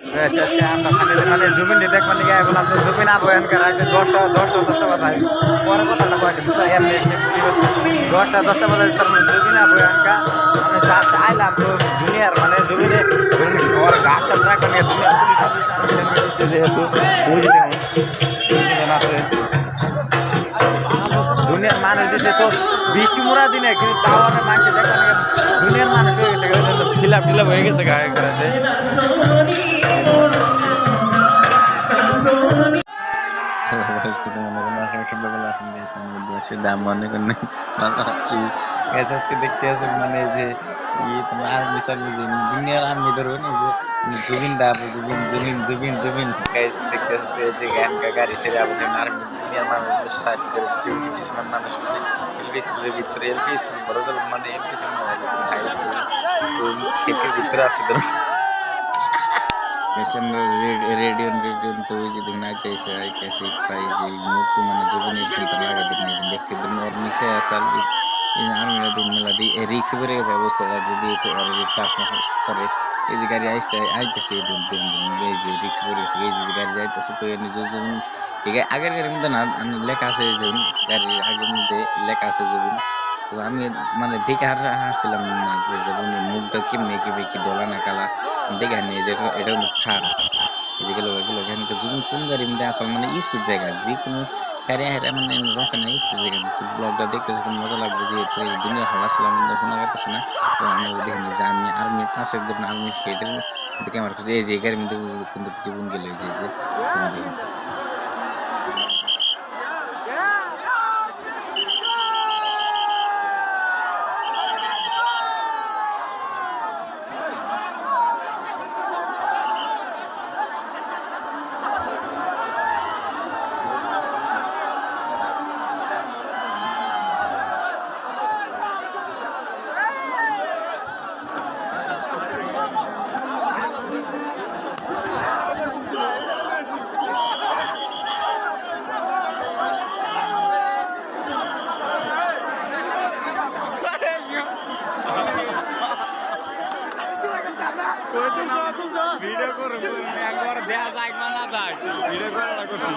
আজকে আমরা খালি মানে জুবিন দেখবেন দিকে বললাম যে জুবিন আবো এনকার আছে দশটা দশটা দশটা বাজে পরে কথাটা কয়েছে বুঝছ এমনি এমনি দশটা দশটা বাজে তার মানে জুবিন আবো এনকা, আমি জাস্ট আইলাম তো জুনিয়র মানে জুবিনে ওর গাছ সব রাখবেন জুনিয়র পুলিশ যেহেতু বুঝলি বুঝলেন দুনিয়ার মানুষ দিছে তো, বৃষ্টি মোড়া দিনে কিন্তু তাও মানুষ দেখবেন দুনিয়ার মানুষ হয়ে গেছে ফিলাপ টিলাপ হয়ে গেছে গায়ে করাতে দাম মনে করেন আজকে দেখতে আছে মানে যে দুনিয়ার না যে জুবিন দা জুবিন জুবিন জুবিন জুবিন। গাইস দেখতে আছে যে গান গাড়ি ছেড়ে আবার আর্মি দুনিয়ার মানুষ সাইড করে জুবিন ইসমান মানুষ এলপি স্কুলের ভিতরে এলপি স্কুল বড় সব মানে এলপি স্কুল হাই স্কুল খেতের ভিতরে আছে ধরো যে মুখ মানে অবস্থা যদি এই যে গাড়ি আইতে, আইতেছে এই এই যে রিক্স বেড়ে গেছে এই যে গাড়ি যাইতেছে, তো এমনি আছে আগের গাড়ির মধ্যে না লেখা আছে যে গাড়ির আগের মধ্যে লেখা আছে জুবিন তো আমি মানে দেখে আর হাসছিলাম না, যে জুবিন মুখটা কেমনে কি কি ডলা না কালা। দেখে আনি যে এটা খার এদিকে লোক এগুলো এখানে জুবিন কোন গাড়ির মধ্যে আসল মানে স্পিড জায়গা, যে কোনো গাড়ি এমন মানে রকে না স্পিড জায়গা তো ব্লগটা দেখতে যখন মজা লাগবে, যে দুনিয়া হালা ছিলাম শোনা যাচ্ছে না, তো আমি দেখিনি যে আমি আর্মি পাশে ধরুন আর্মি হেডের দেখে আমার কাছে এই যে গাড়ির কিন্তু জীবন গেলে যে যে ভিডিও করো একবার দেয়া যায় না যায়। ভিডিও করা করছি।